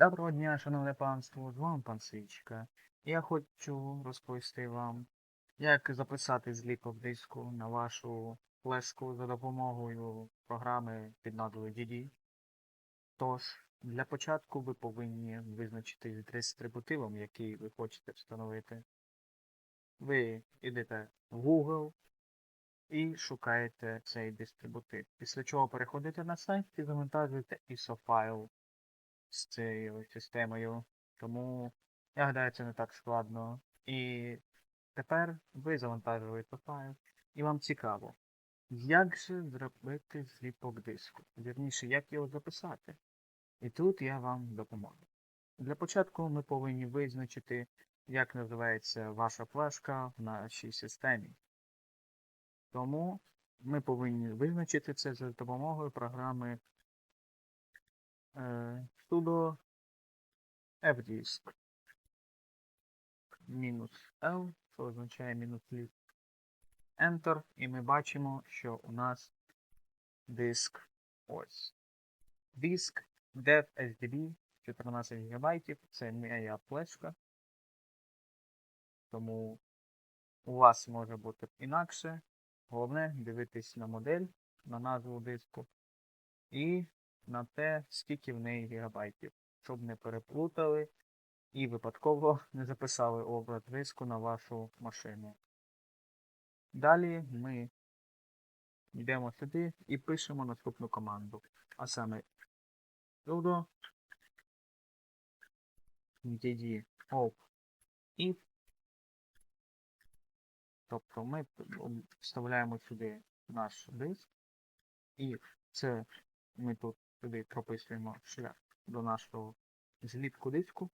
Доброго дня, шановне панство, з вами пан Свічка. Я хочу розповісти вам, як записати зліпок диску на вашу флешку за допомогою програми під назвою DD. Тож, для початку ви повинні визначити з дистрибутивом, який ви хочете встановити. Ви йдете в Google і шукаєте цей дистрибутив. Після чого переходите на сайт і завантажуєте ISO файл з цією системою. Тому я гадаю, це не так складно. І тепер ви завантажуєте файл, і вам цікаво, як же зробити зліпок диску? Вірніше, як його записати. І тут я вам допоможу. Для початку ми повинні визначити, як називається ваша флешка в нашій системі. Тому ми повинні визначити це за допомогою програми sudo fdisk мінус L, що означає мінус літ. Enter, і ми бачимо, що у нас диск ось. Диск dev SDB 14 ГБ, це моя флешка. Тому у вас може бути інакше. Головне дивитись на модель, на назву диску і на те, скільки в неї гігабайтів, щоб не переплутали і випадково не записали образ диску на вашу машину. Далі ми йдемо сюди і пишемо наступну команду. А саме sudo dd op if. Тобто ми вставляємо сюди наш диск, і це ми тут сюди прописуємо шлях до нашого злітку диску.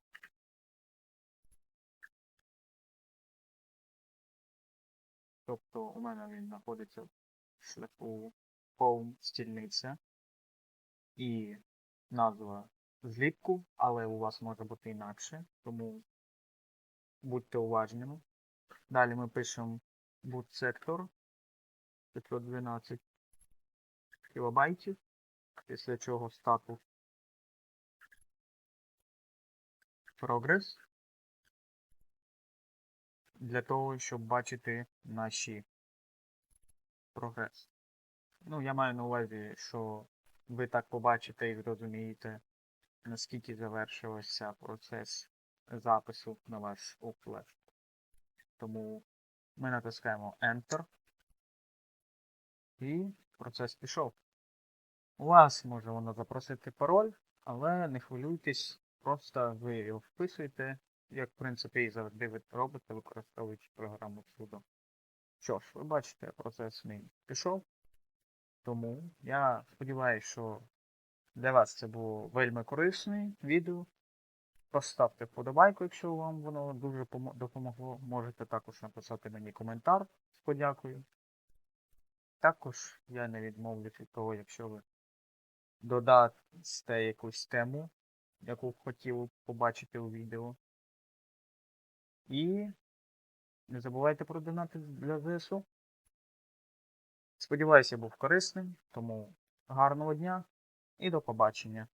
Тобто у мене він знаходиться в шляху home стільниця і назва зліпку, але у вас може бути інакше, тому будьте уважними. Далі ми пишемо boot сектор 512 кілобайтів, після чого статус прогрес для того, щоб бачити наші прогрес. Ну, я маю на увазі, що ви так побачите і зрозумієте, наскільки завершився процес запису на ваш флешку. Тому ми натискаємо Enter. І процес пішов. У вас може воно запросити пароль, але не хвилюйтесь, просто ви його вписуєте, як в принципі і завжди ви робите, використовуючи програму sudo. Що ж, ви бачите, процес мій пішов. Тому я сподіваюся, що для вас це було вельми корисне відео. Поставте вподобайку, якщо вам воно дуже допомогло. Можете також написати мені коментар з подякою. Також я не відмовлюсь від того, якщо ви додасте якусь тему, яку б хотіли побачити у відео. І не забувайте про донати для ЗСУ. Сподіваюся, я був корисним, тому гарного дня і до побачення.